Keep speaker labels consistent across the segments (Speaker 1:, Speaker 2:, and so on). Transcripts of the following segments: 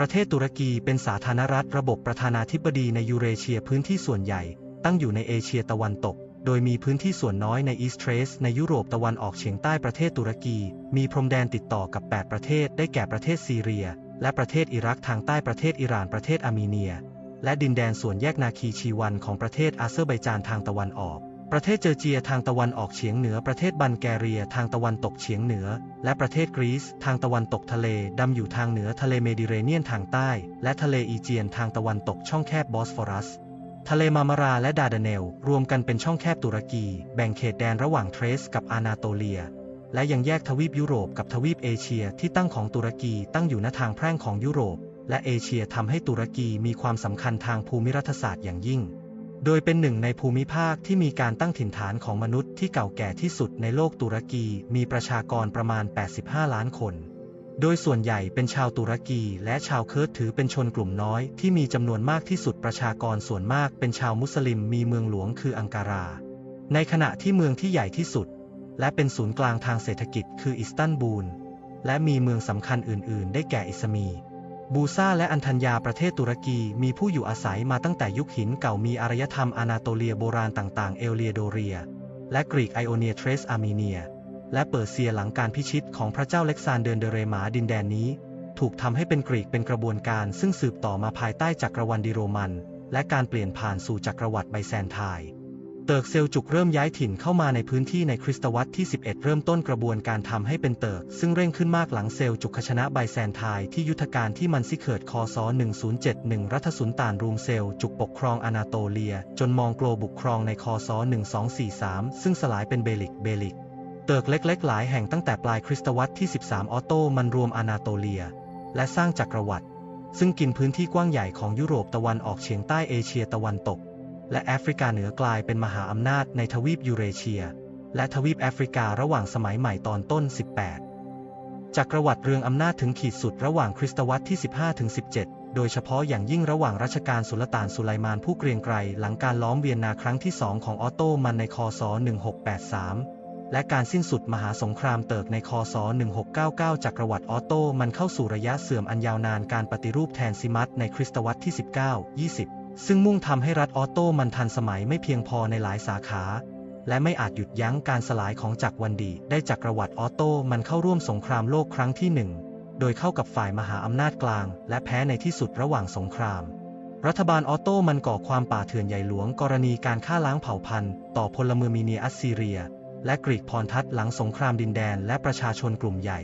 Speaker 1: ประเทศตุรกีเป็นสาธารณรัฐระบบประธานาธิบดีในยูเรเชียพื้นที่ส่วนใหญ่ ตั้งอยู่ในเอเชียตะวันตก โดยมีพื้นที่ส่วนน้อยในอีสเทรสในยุโรปตะวันออกเฉียงใต้ประเทศตุรกี มีพรมแดนติดต่อกับ 8 ประเทศได้แก่ประเทศซีเรีย และประเทศอิรักทางใต้ประเทศอิหร่านประเทศอาร์เมเนีย และดินแดนส่วนแยกนาคีชีวันของประเทศอาเซอร์ไบจานทางตะวันออก ประเทศเจอร์เจียทางตะวันออกเฉียงเหนือ ประเทศบัลแกเรียทางตะวันตกเฉียงเหนือ และประเทศกรีซทางตะวันตกทะเลดำอยู่ทางเหนือทะเลเมดิเรเนียนทางใต้ และทะเลอีเจียนทางตะวันตกช่องแคบบอสฟอรัส ทะเลมามาราและดาดาเนล รวมกันเป็นช่องแคบตุรกี แบ่งเขตแดนระหว่างเทรสกับอานาโตเลีย และยังแยกทวีปยุโรปกับทวีปเอเชียที่ตั้งของตุรกีตั้งอยู่ณทางแพร่งของยุโรป และเอเชียทำให้ตุรกีมีความสำคัญทางภูมิรัฐศาสตร์อย่างยิ่ง โดยเป็นหนึ่งในภูมิภาคที่มีการตั้งถิ่นฐานของมนุษย์ที่เก่าแก่ที่สุดในโลกตุรกีมีประชากรประมาณ 85 ล้านคน โดยส่วนใหญ่เป็นชาวตุรกีและชาวเคิร์ดถือเป็นชนกลุ่มน้อยที่มีจำนวนมากที่สุดประชากรส่วนมากเป็นชาวมุสลิมมีเมืองหลวงคืออังการา ในขณะที่เมืองที่ใหญ่ที่สุด และเป็นศูนย์กลางทางเศรษฐกิจคืออิสตันบูล และมีเมืองสำคัญอื่น ๆ ได้แก่อิสมี บูซาและอันธัญญาประเทศตุรกีมีผู้อยู่อาศัยมาตั้งแต่ยุคหินเก่ามีอารยธรรมอานาโตเลียโบราณต่างๆ เอลเลียโดเรีย และกรีกไอโอเนียเทรสอาร์เมเนีย และเปอร์เซียหลังการพิชิตของพระเจ้าเล็กซานเดินเดเรมาดินแดนนี้ ถูกทำให้เป็นกรีกเป็นกระบวนการซึ่งสืบต่อมาภายใต้จักรวรรดิโรมัน และการเปลี่ยนผ่านสู่จักรวรรดิไบแซนไทน์ เติร์กเซลจุกเริ่มย้ายถิ่นเข้ามาในพื้นที่ในคริสตวรรษที่ 11 เริ่มต้นกระบวนการทำให้เป็นเติร์กซึ่งเร่งขึ้นมากหลังเซลจุกชนะไบแซนไทน์ที่ยุทธการที่มันซิเคิร์ดคศ 1071 รัฐสุนตานรูมเซลจุกปกครองอนาโตเลีย จนมองโกลบุกครองในคศ 1243 ซึ่งสลายเป็นเบลิกเบลิก เติร์กเล็ก ๆ หลายแห่งตั้งแต่ปลายคริสตวรรษที่ 13 ออโตมันรวมอนาโตเลีย และสร้างจักรวรรดิซึ่งกินพื้นที่กว้างใหญ่ของยุโรปตะวันออกเฉียงใต้เอเชียตะวันตก และแอฟริกาเหนือกลายเป็นมหาอำนาจในทวีปยูเรเชีย และทวีปแอฟริการะหว่างสมัยใหม่ตอนต้น 18 จักรวรรดิเรืองอำนาจถึงขีดสุดระหว่างคริสตวรรษที่ 15-17 โดยเฉพาะอย่างยิ่งระหว่างรัชกาลสุลต่านสุไลมานผู้เกรียงไกรหลังการล้อมเวียนนาครั้งที่สองของออตโตมันในคศ 1683และการสิ้นสุดมหาสงครามเติร์กในคศ 1699 จักรวรรดิออตโตมันเข้าสู่ระยะเสื่อมอันยาวนานการปฏิรูปแทนซิมัตในคริสตวรรษที่ 19 20 ซึ่งมุ่งทำให้รัฐออตโตมันทันสมัยไม่เพียงพอในหลายสาขา และไม่อาจหยุดยั้งการสลายของจักรวันดีได้จักรวรรดิออตโตมันเข้าร่วมสงครามโลกครั้งที่หนึ่งโดยเข้ากับฝ่ายมหาอำนาจกลาง และแพ้ในที่สุดระหว่างสงคราม รัฐบาลออตโตมันก่อความป่าเถื่อนใหญ่หลวงกรณีการฆ่าล้างเผ่าพันธุ์ ต่อพลเมืองมีเนียอัสซีเรีย และกรีกพรทัตหลังสงครามดินแดนและประชาชนกลุ่มใหญ่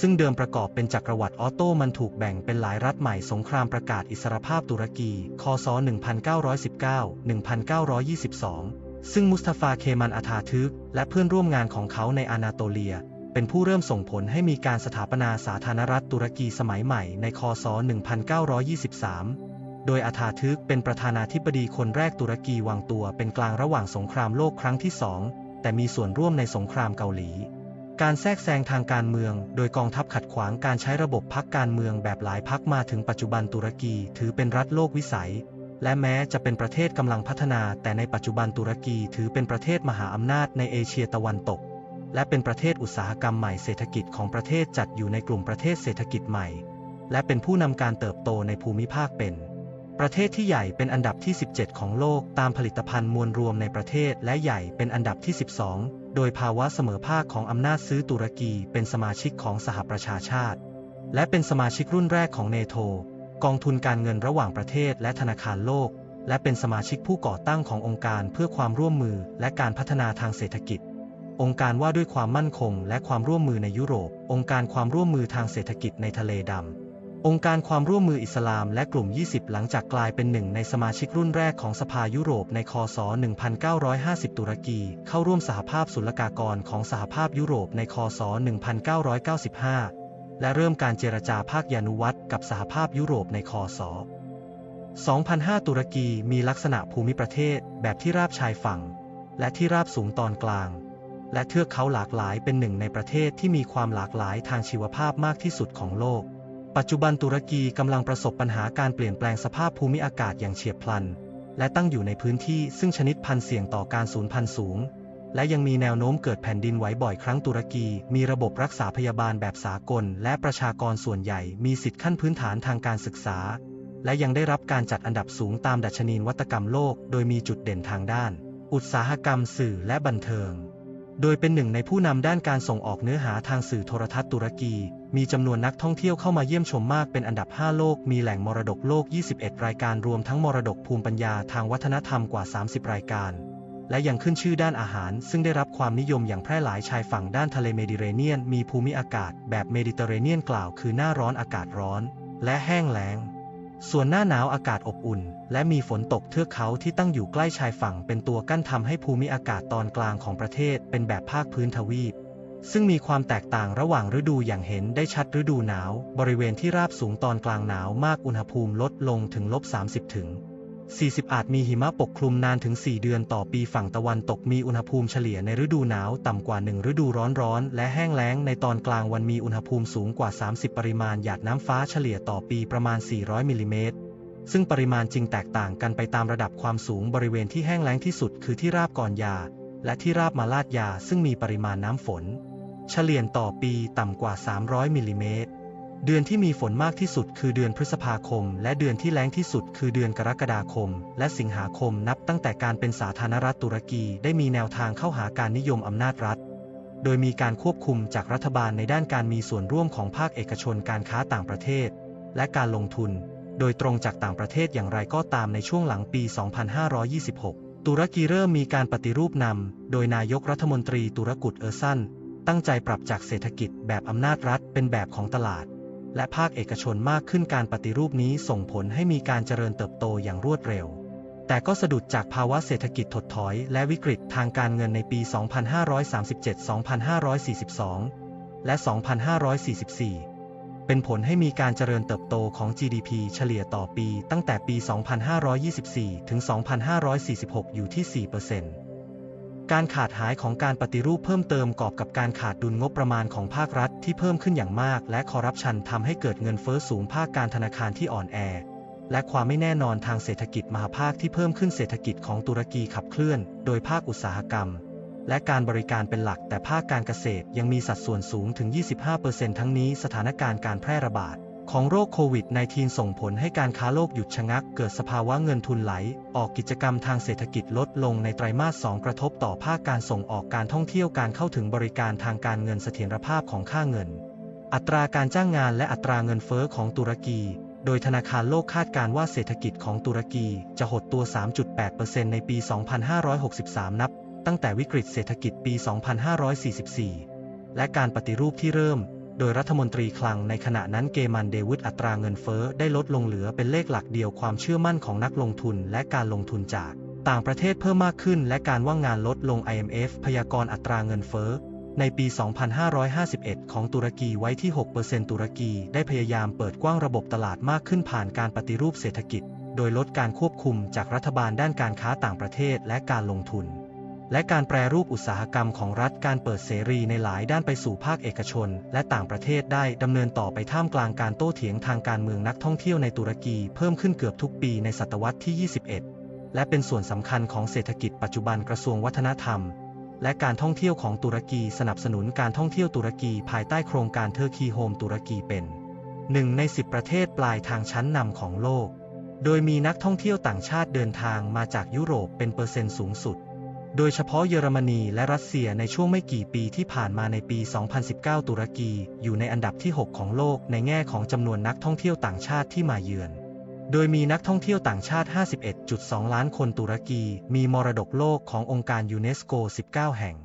Speaker 1: ซึ่งเดิมประกอบเป็นจักรวรรดิออตโตมันถูกแบ่งเป็นหลายรัฐใหม่สงครามประกาศอิสรภาพตุรกี คศ 1919-1922 ซึ่งมุสตาฟาเคมันอาทาทึก และเพื่อนร่วมงานของเขาในอานาโตเลีย เป็นผู้เริ่มส่งผลให้มีการสถาปนาสาธารณรัฐตุรกีสมัยใหม่ในคศ 1923 โดยอาทาทึกเป็นประธานาธิบดีคนแรกตุรกีวางตัวเป็นกลางระหว่างสงครามโลกครั้งที่สองแต่มีส่วนร่วมในสงครามเกาหลี การแทรกแซงทางการเมือง โดยกองทัพขัดขวางการใช้ระบบพักการเมืองแบบหลายพักมาถึงปัจจุบันตุรกีถือเป็นรัฐโลกวิสัย และแม้จะเป็นประเทศกำลังพัฒนา แต่ในปัจจุบันตุรกีถือเป็นประเทศมหาอำนาจในเอเชียตะวันตก และเป็นประเทศอุตสาหกรรมใหม่เศรษฐกิจของประเทศจัดอยู่ในกลุ่มประเทศเศรษฐกิจใหม่ และเป็นผู้นำการเติบโตในภูมิภาคเป็น ประเทศที่ใหญ่เป็นอันดับที่ 17 ของโลกตามผลิตภัณฑ์มวลรวมในประเทศและใหญ่เป็นอันดับที่ 12 โดยภาวะเสมอภาคของอำนาจซื้อตุรกีเป็นสมาชิกของสหประชาชาติ และเป็นสมาชิกรุ่นแรกของเนโธกองทุนการเงินระหว่างประเทศและธนาคารโลก และเป็นสมาชิกผู้ก่อตั้งขององค์การเพื่อความร่วมมือและการพัฒนาทางเศรษฐกิจ องค์การว่าด้วยความมั่นคงและความร่วมมือในยุโรป องค์การความร่วมมือทางเศรษฐกิจในทะเลดำ องค์การความร่วมมืออิสลามและกลุ่ม 20 หลังจากกลายเป็นหนึ่งในสมาชิกรุ่นแรกของสภายุโรปในคศ 1950 ตุรกี เข้าร่วมสหภาพศุลกากรของสหภาพยุโรปในคศ 1995 และเริ่มการเจรจาภาคยานุวัตรกับสหภาพยุโรปในคศ 2005 ตุรกีมีลักษณะภูมิประเทศแบบที่ราบชายฝั่ง และที่ราบสูงตอนกลาง และเทือกเขาหลากหลายเป็นหนึ่งในประเทศที่มีความหลากหลายทางชีวภาพมากที่สุดของโลก ปัจจุบันตุรกีกำลังประสบปัญหาการเปลี่ยนแปลงสภาพภูมิอากาศอย่างเฉียบพลัน และตั้งอยู่ในพื้นที่ซึ่งชนิดพันธุ์เสี่ยงต่อการสูญพันธุ์สูง และยังมีแนวโน้มเกิดแผ่นดินไหวบ่อยครั้งตุรกี มีระบบรักษาพยาบาลแบบสากล และประชากรส่วนใหญ่มีสิทธิขั้นพื้นฐานทางการศึกษา และยังได้รับการจัดอันดับสูงตามดัชนีนวัตกรรมโลก โดยมีจุดเด่นทางด้าน อุตสาหกรรมสื่อและบันเทิง โดยเป็นหนึ่งในผู้นำด้านการส่งออกเนื้อหาทางสื่อโทรทัศน์ตุรกี มีจำนวนนักท่องเที่ยวเข้ามาเยี่ยมชมมากเป็นอันดับ 5 โลก มีแหล่งมรดกโลก 21 รายการรวมทั้งมรดกภูมิปัญญาทางวัฒนธรรมกว่า 30 รายการ และยังขึ้นชื่อด้านอาหาร ซึ่งได้รับความนิยมอย่างแพร่หลายชายฝั่งด้านทะเลเมดิเตอร์เรเนียน มีภูมิอากาศแบบเมดิเตอร์เรเนียนกล่าว คือหน้าร้อนอากาศร้อน และแห้งแล้ง ส่วนหน้าหนาวอากาศอบอุ่น และมีฝนตกเทือกเขาที่ตั้งอยู่ใกล้ชายฝั่งเป็นตัวกั้นทำให้ภูมิอากาศตอนกลางของประเทศเป็นแบบภาคพื้นทวีป ซึ่งมีความแตกต่างระหว่างฤดูอย่างเห็นได้ชัดฤดูหนาว บริเวณที่ราบสูงตอนกลางหนาวมากอุณหภูมิลดลงถึงลบ30ถึง 40 อาจมีหิมะปกคลุมนานถึง 4 เดือนต่อปีฝั่งตะวันตกมีอุณหภูมิเฉลี่ยในฤดูหนาวต่ำกว่า 1 ฤดูร้อนร้อนและแห้งแล้งในตอนกลางวันมีอุณหภูมิสูงกว่า 30 ปริมาณหยาดน้ำฟ้าเฉลี่ยต่อปีประมาณ 400 มิลลิเมตรซึ่งปริมาณจริงแตกต่างกันไปตามระดับความสูงบริเวณที่แห้งแล้งที่สุดคือที่ราบก่อนยา และที่ราบมาลาดยาซึ่งมีปริมาณน้ำฝน เฉลี่ยต่อปีต่ำกว่า 300 มิลลิเมตร เดือนที่มีฝนมากที่สุดคือเดือนพฤษภาคม และเดือนที่แล้งที่สุดคือเดือนกรกฎาคม และสิงหาคมนับตั้งแต่การเป็นสาธารณรัฐตุรกีได้มีแนวทางเข้าหาการนิยมอำนาจรัฐ โดยมีการควบคุมจากรัฐบาลในด้านการมีส่วนร่วมของภาคเอกชนการค้าต่างประเทศ และการลงทุน โดยตรงจากต่างประเทศอย่างไรก็ตามในช่วงหลังปี 2526 ตุรกีเริ่มมีการปฏิรูปนำโดยนายกรัฐมนตรีตุรกุตเออร์ซันตั้งใจปรับจากเศรษฐกิจแบบอำนาจรัฐเป็นแบบของตลาด และภาคเอกชนมากขึ้นการปฏิรูปนี้ส่งผลให้มีการเจริญเติบโตอย่างรวดเร็ว แต่ก็สะดุดจากภาวะเศรษฐกิจถดถอยและวิกฤตทางการเงินในปี 2537-2542 และ 2544 เป็นผลให้มีการเจริญเติบโตของ GDP เฉลี่ยต่อปีตั้งแต่ปี 2524 ถึง 2546 อยู่ที่ 4% การขาดหายของการปฏิรูปเพิ่มเติมกอบกับการขาดดุลงบประมาณของภาครัฐที่เพิ่มขึ้นอย่างมาก และคอร์รัปชันทำให้เกิดเงินเฟ้อสูงภาคการธนาคารที่อ่อนแอ และความไม่แน่นอนทางเศรษฐกิจมหาภาคที่เพิ่มขึ้นเศรษฐกิจของตุรกีขับเคลื่อน โดยภาคอุตสาหกรรม และการบริการเป็นหลักแต่ภาคการเกษตรยังมีสัดส่วนสูงถึง 25%ทั้งนี้สถานการณ์การแพร่ระบาด ของโรคโควิด -19 ส่งผลให้การค้าโลกหยุดชะงัก เกิดสภาวะเงินทุนไหล ออกกิจกรรมทางเศรษฐกิจลดลงในไตรมาส 2 กระทบต่อภาคการส่งออกการท่องเที่ยวการเข้าถึงบริการทางการเงินเสถียรภาพของค่าเงิน อัตราการจ้างงานและอัตราเงินเฟ้อของตุรกี โดยธนาคารโลกคาดการว่าเศรษฐกิจของตุรกีจะหดตัว 3.8%ในปี 2563 นับ ตั้งแต่วิกฤตเศรษฐกิจปี 2544 และการปฏิรูปที่เริ่ม โดยรัฐมนตรีคลังในขณะนั้นเกมันเดวิดอัตราเงินเฟ้อได้ลดลงเหลือเป็นเลขหลักเดียวความเชื่อมั่นของนักลงทุนและการลงทุนจาก ต่างประเทศเพิ่มมากขึ้นและการว่างงานลดลง IMF พยากรณ์อัตราเงินเฟ้อในปี 2551 ของตุรกีไว้ที่ 6%ตุรกีได้พยายามเปิดกว้างระบบตลาดมากขึ้นผ่านการปฏิรูปเศรษฐกิจ โดยลดการควบคุมจากรัฐบาลด้านการค้าต่างประเทศและการลงทุน และการแปรรูปอุตสาหกรรมของรัฐการเปิดเสรีในหลายด้านไปสู่ภาคเอกชน และต่างประเทศได้ดำเนินต่อไปท่ามกลางการโต้เถียงทางการเมืองนักท่องเที่ยวในตุรกีเพิ่มขึ้นเกือบทุกปีในศตวรรษที่ 21 และเป็นส่วนสำคัญของเศรษฐกิจปัจจุบันกระทรวงวัฒนธรรม และการท่องเที่ยวของตุรกีสนับสนุนการท่องเที่ยวตุรกีภายใต้โครงการเทอร์คีโฮมตุรกีเป็นหนึ่งใน10 ประเทศปลายทางชั้นนำของโลก โดยมีนักท่องเที่ยวต่างชาติเดินทางมาจากยุโรปเป็นเปอร์เซ็นต์สูงสุด โดยเฉพาะเยอรมนีและรัสเซียในช่วงไม่กี่ปีที่ผ่านมาในปี 2019 ตุรกี อยู่ในอันดับที่ 6 ของโลกในแง่ของจำนวนนักท่องเที่ยวต่างชาติที่มาเยือน โดยมีนักท่องเที่ยวต่างชาติ 51.2 ล้านคนตุรกี มีมรดกโลกขององค์การยูเนสโก 19 แห่ง